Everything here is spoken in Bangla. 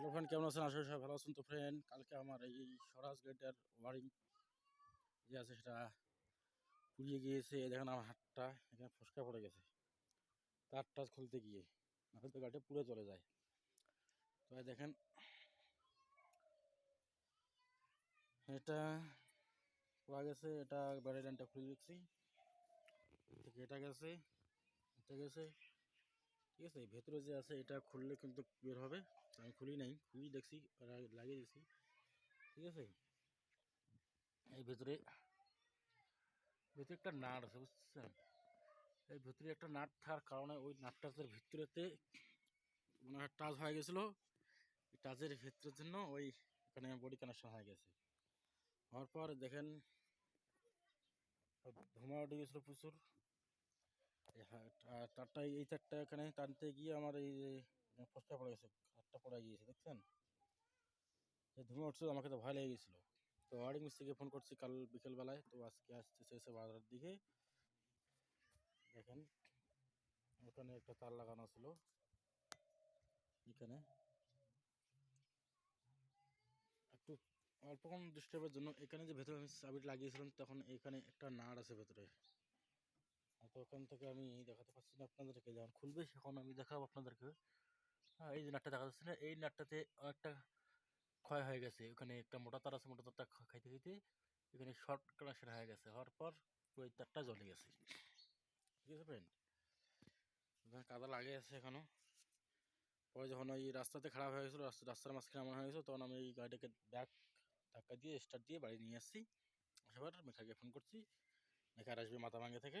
হ্যালো ফ্রেন্ড কেমন আছেন? আসলে সবাই ভালো আছেন। তো ফ্রেন্ড কালকে আমার এই স্বরাজ গেটের ওয়ারিং যে আছে সেটা পুড়িয়ে গিয়েছে। দেখেন আমার হাতটা, এখানে ফসকা পড়ে গেছে। তার টাচ খুলতে গিয়ে নাহলে তো গাড়িটা পুড়ে চলে যায়। তো দেখেন, এটা পড়া গেছে, এটা ব্যাটারি লাইনটা খুলে দিচ্ছি এটা গেছে এটা গেছে। ঠিক আছে ভেতরে যে আছে এটা খুললে কিন্তু বের হবে। আমি খুলি নাই, খুলি দেখছি লাগিয়ে দিয়েছি। ঠিক আছে? এই ভেতরে ভেতরে একটা নাট আছে, বুঝছেন? এই ভেতরে একটা নাট থাকার কারণে ওই নাটটার ভিতরেতে মনে টাচ হয়ে গেছিল। টাচের ভিতরের জন্য ওই এখানে বডি কানেকশন হয়ে গেছে। হওয়ার পর দেখেন, ধোঁয়া উঠে গেছিল প্রচুর। তারটা এই তারটা এখানে টানতে গিয়ে আমার এই ফসকা পড়ে গেছে হাতটা পড়ে গিয়েছে, দেখছেন? যে ধুমে উঠছিল আমাকে তো ভয় লেগে গেছিল। তো ওয়ারিং মিস্ত্রিকে ফোন করছি কাল বিকেলবেলায় তো আজকে আসতেছে এসে বাজারের দিকে। দেখেন, ওখানে একটা তার লাগানো ছিল, এখানে। একটু অল্পক্ষণ ডিস্টার্বের জন্য, এখানে যে ভেতরে আমি চাবিটা লাগিয়েছিলাম, তখন এখানে একটা নাড় আছে ভেতরে। তো ওখান থেকে আমি দেখাতে পারছি না আপনাদেরকে, যখন খুলবে সেখন আমি দেখাবো আপনাদেরকে। হ্যাঁ এই যে নাটটা দেখা যাচ্ছে না, এই নাটটাতে একটা ক্ষয় হয়ে গেছে। ওখানে একটা মোটা তার আছে, মোটা তারটা খাইতে খাইতে এখানে শর্ট কানেকশন হয়ে গেছে, হওয়ার পর ওই তারটা জ্বলে গেছে। ঠিক আছে ফ্রেন্ড কাদা লাগে আছে এখনও পরে যখন ওই রাস্তাতে খারাপ হয়ে গেছিল, রাস্তা রাস্তার মাঝখানে এমন হয়ে গেছিল, তখন আমি এই গাড়িটাকে ব্যাক ধাক্কা দিয়ে স্টার্ট দিয়ে বাড়ি নিয়ে আসছি। আসাবার মেকাকে ফোন করছি। মেকার আসবে মাথা ভাঙ্গে থেকে।